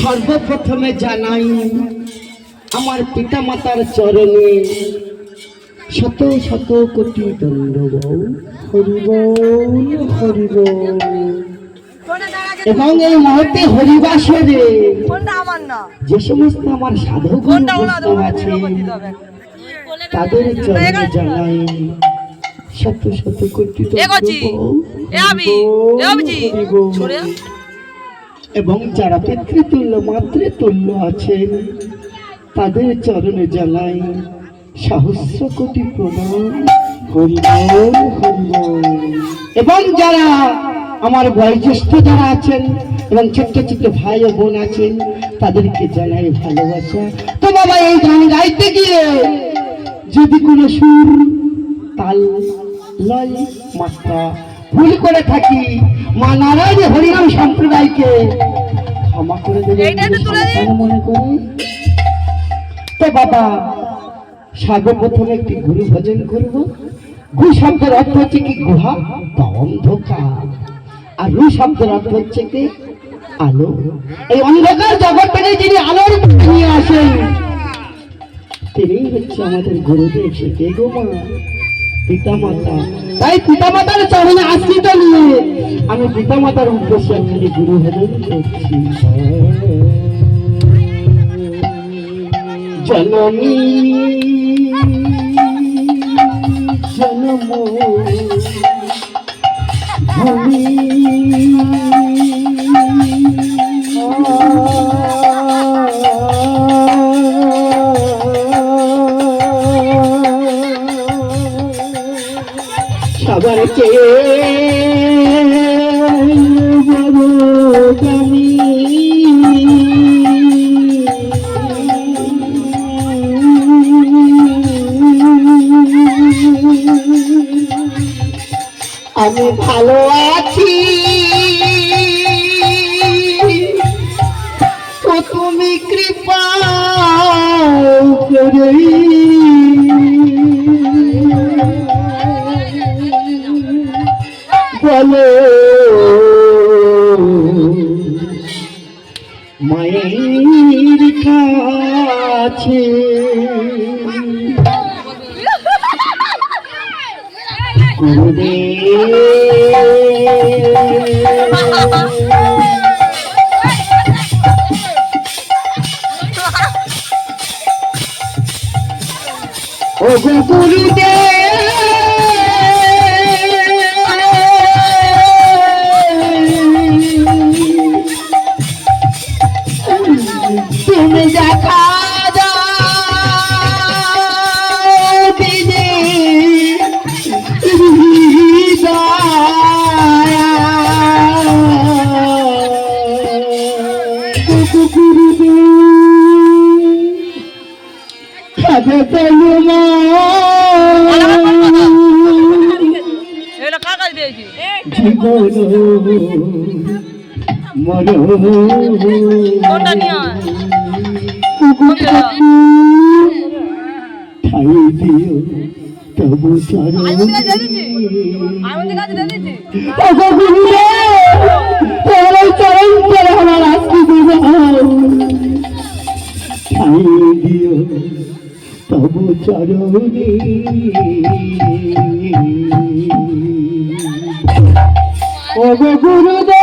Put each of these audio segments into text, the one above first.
সর্বপ্রথমে জানাই আমার পিতা মাতার চরণে শত শত কোটি দণ্ডবৌ হরিবল হরিবল। এবং এই মুহূর্তে হরিবাসরে যে সমস্ত আমার সাধক আছে তাদের চরণে জানাই শত শত কোটি এ গজি, এবং যারা পিতৃতুল্য, মাতৃতুল্য আছেন, তাদের চরণে জানাই সহস্র কোটি প্রণাম এবং যারা আমার বয়োজ্যেষ্ঠ যারা আছেন এবং ছোট্ট ছোট্ট ভাই ও বোন আছেন, তাদেরকে জানাই ভালোবাসা। তো বাবা, এই গান গাইতে গিয়ে যদি কোনো সুর, তাল, লয়, মাত্রা ভুল করে থাকি। মা নারায়ণ হরিনাম সম্প্রদায়কে ক্ষমা করে দেবে। মনে করে। তো বাবা সর্বপ্রথম একটি গুরু ভজন করব। গু শব্দের অর্থ হচ্ছে কি গুহা বা অন্ধকার। আর রু শব্দের অর্থ হচ্ছে কি আলো। এই অন্ধকার জগৎটাকে যিনি আলোর নিয়ে আসেন তিনি হচ্ছে আমাদের গুরুদেব সে কে গো মা? পিতামাতা। তাই পিতামাতার চরণে আশ্রিত নিয়ে আমি পিতামাতার উদ্দেশ্যে একটি গুরু ভজন করছি। জনমী জনম আমি ভালো আছি। তো তুমি কৃপা করে বলো মায়ের কাছে গুরুদেব। ও গুরুদেব। ঠাই দিও তবু চরণ চরণে। ও গুরুদেব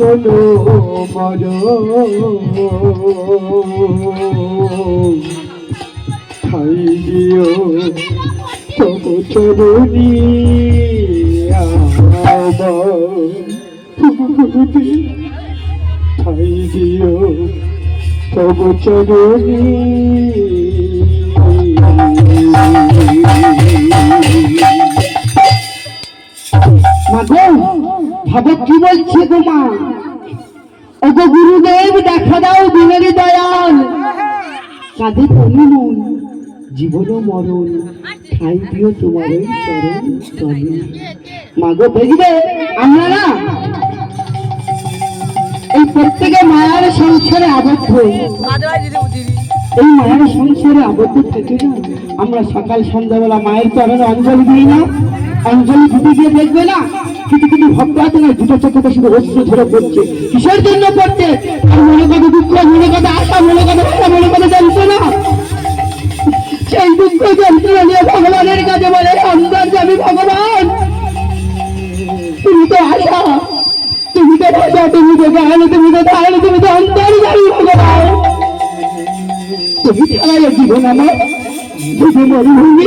জীবন মর খাই দিও তব কোনোদিন ঠাই দিও তব চরণে মা ভাবো কি বলছে গো মা? ওগো গুরুদেব, দেখা দাও দিনের দয়াল। কাঁধে তনু মন জীবন মরণ, ঠাই দিও তোমার চরণ তলে মাগো দেখবে আমরা না এই প্রত্যেকে মায়ার সংসারে আবদ্ধ। এই মায়ের সংসারে আবদ্ধ থেকে না, আমরা সকাল সন্ধ্যাবেলা মায়ের চরণে অঞ্জলি দিই না। অঞ্জলি দিতে গিয়ে দেখবে না কিছু কিছু ভক্ত আছে না দুটো চোখে শুধু অস্ত্র ধরে পড়ছে। কিসের জন্য পড়ছে? মনে কথা দুঃখ, মনে কথা আশা, মনে কথা মনে কথা জানতো না সেই দুঃখ, যন্ত্রণা নিয়ে ভগবানের কাছে বলে অন্তর যাবি ভগবান। তুমি তো আশা, তুমি তো তুমি তো গান তুমি তো ধারণ, তুমি তো অন্তর যাবি ভগবান। তুমি ছাড়া এ জীবন আমার শুধু মরুভূমি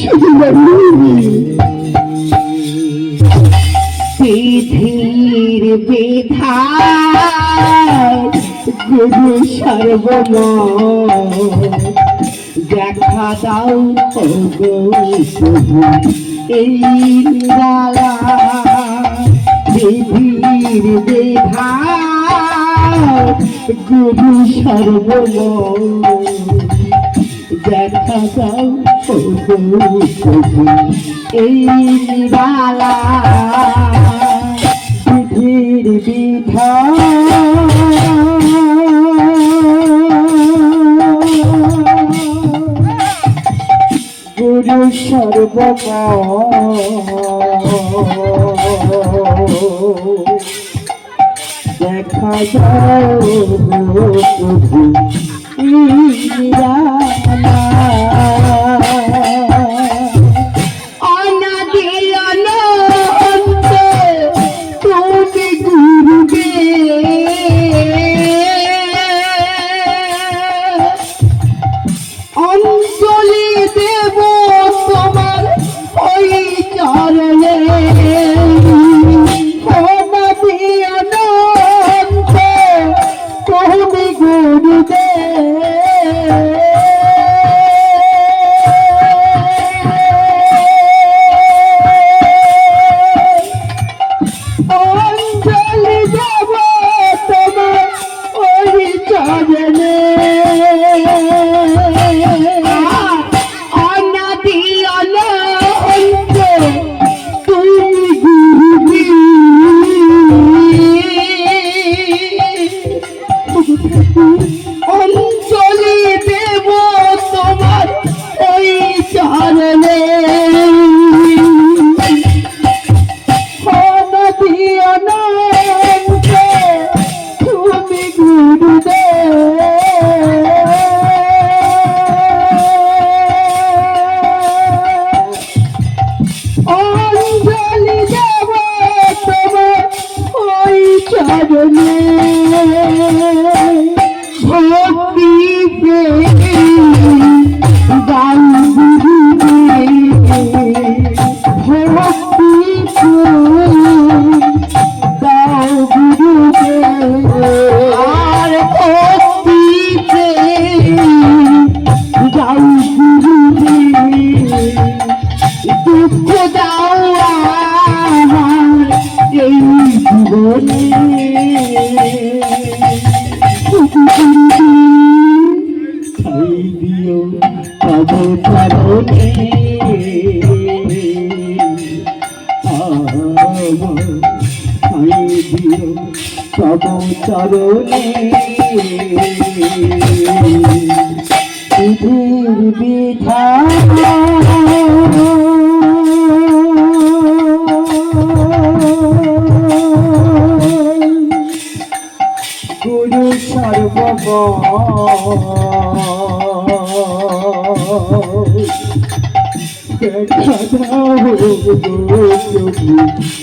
শুধু মরুভূমি পৃথিবীর বেধা গুরু সর্বম দেখা দাও এই পৃথিবীর বেধা গুরু সর্বম দেখা যাও ও গো প্রভু এই নিরালা গুরু সর্বম দেখা যাও প্রভু গো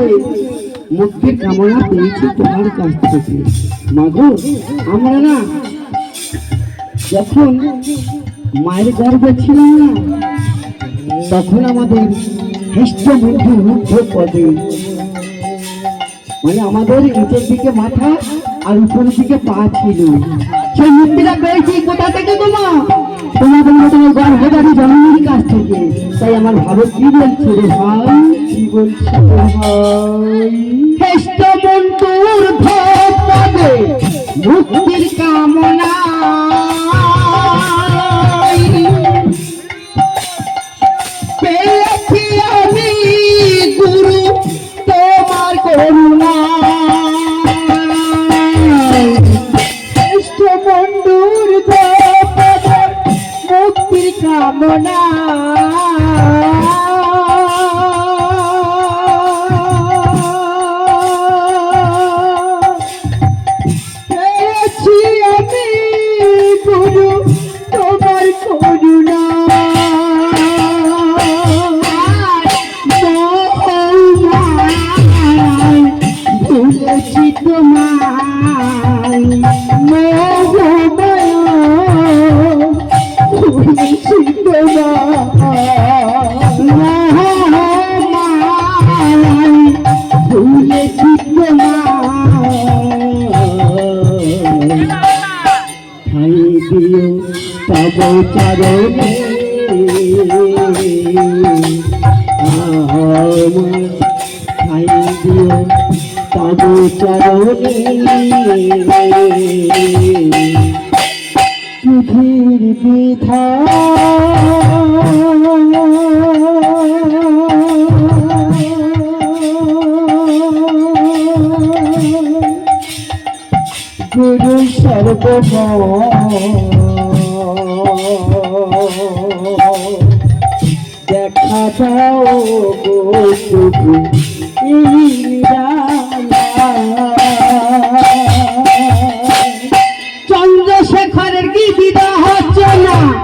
পদে মুক্তির কামনা পেয়েছি তোমার কাছ থেকে। মাগো, আমরা না যখন মায়ের গর্ভে ছিলাম না, তখন আমাদের হৃষ্টবুদ্ধি রুদ্ধ পদে। মানে আমাদের নিচের দিকে মাথা আর উপরের দিকে পা ছিল। সেই মুক্তিটা পেয়েছি, কোথা থেকে তোমা? তোমাদের মতো ওই গর্ভধারী জননীর কাছ থেকে। তাই আমার ভাবে কি বলছে রে ভাই মুক্তির কামনা ঠাই দিও তব চরণে ঠাই দিও তব পৃথিবীর বিধা গুরু সর্বম দেখা দাও গো চন্দ্রশেখরের কি বিবাহ চলা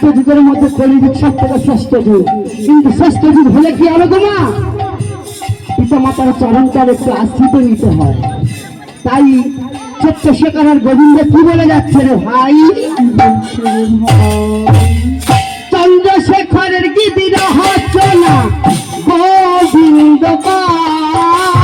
চারটে যুগের মধ্যে কলিযুগ সব থেকে শ্রেষ্ঠ যুগ। কিন্তু শ্রেষ্ঠ যুগ হলে কি হবে গো মা? পিতা মাতার চরণটার একটু আশ্রিত নিতে হয়। তাই ছোট্ট শেখর গোবিন্দ কি বলে যাচ্ছে রে ভাই? চন্দ্রশেখরের কি বিরহ চলা? গোবিন্দ পাই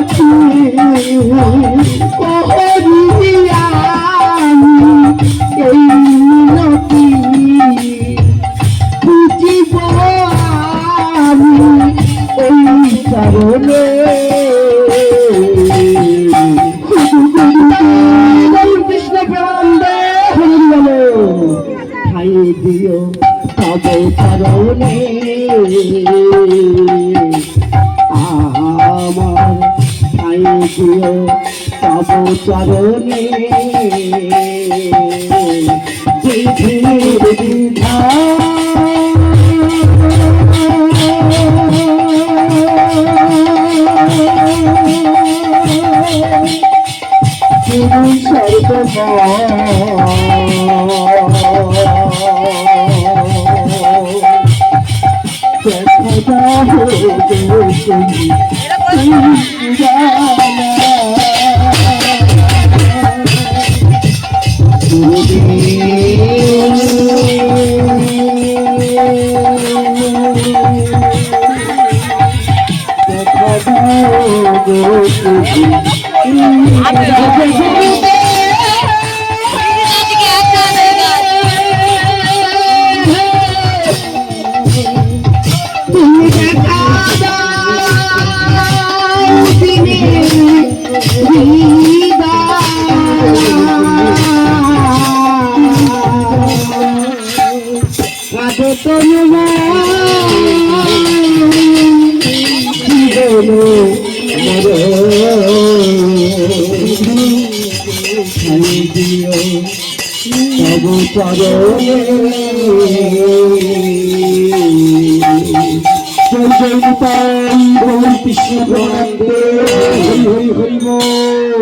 নিয়তি চরণে বিধির বিধান কৃষ্ণ Oh,